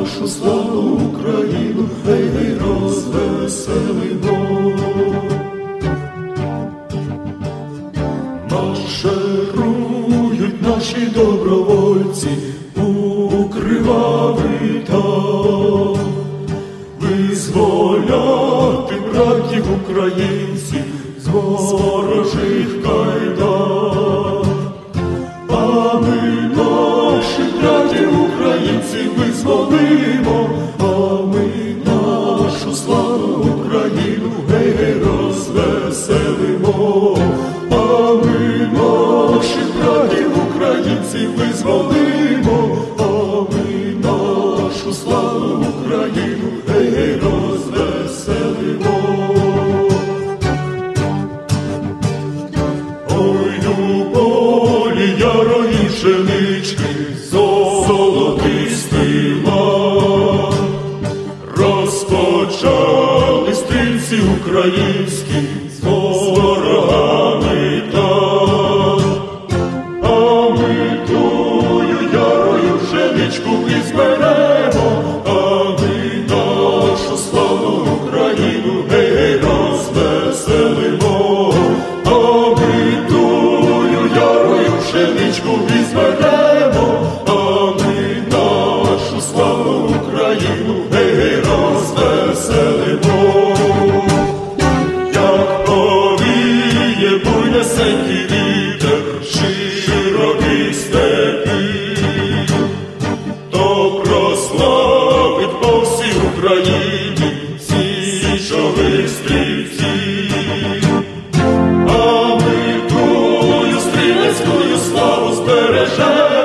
нашу славну Україну гей гей розвеселимо. Марширують наші добровольці у кривавий там, визволяти братів українців з ворожих кайдан. А ми наших братів українців визволимо, а ми нашу славу Україну гей розвеселимо, а ми наших братів українців визволимо, а ми нашу славу Україну гей розвеселимо. Ой, у полі ярої українські Україні січових стрільців, а ми твою стрілецькою славу збережемо.